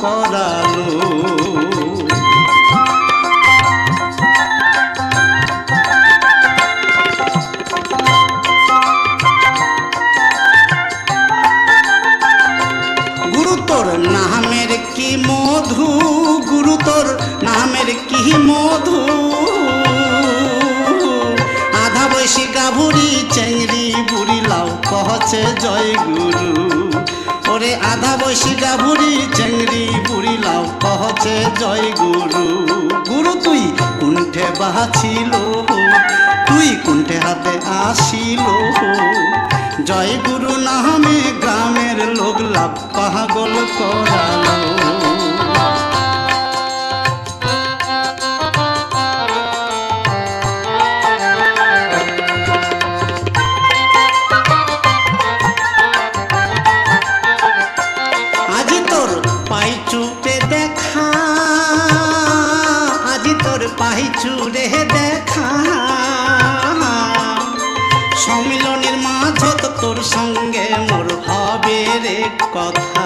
করালো। গুরুতর নামের কি মধু? গুরুতর নামের কি মধু? আধা বয়সী গাভুরি চেংড়ি বুড়ি লাউ কহছে জয় গুরু ওরে আধা বয়সী গাভুরি চেংড়ি, বুড়ি, লাউ কহছে জয় গুরু। গুরু, তুই কুণ্ঠে বাহাছিল তুই কুণ্ঠে হাতে আসিল জয় গুরু নামে গ্রামের লোক লাভ পাগল করালো। আজি রে দেখা। সম্মিলনের মাঝত তোর সঙ্গে মোর হবে রে কথা।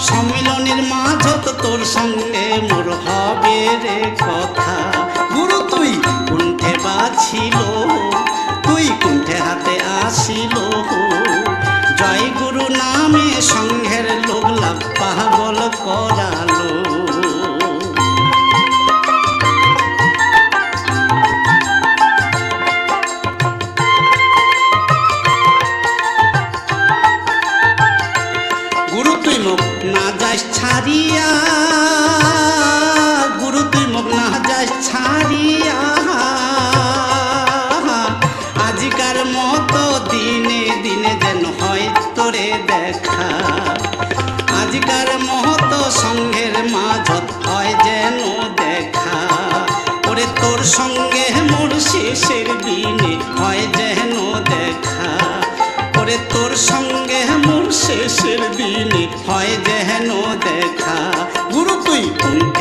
সম্মিলনের মাঝত তোর সঙ্গে মোর হবে রে কথা। ছাড়িয়া, গুরু তুই মুখ না ছাড়িয়া। আজিকার মতো দিনে দিনে যেন হয় তোরে দেখা। আজিকার মতো সঙ্গের মাঝত হয় যেন দেখা। ওরে তোর সঙ্গে মোর শেষের দিনে হয় যেন শেষের দিনে হয় যেন দেখা। গুরু তুই বাঁচিল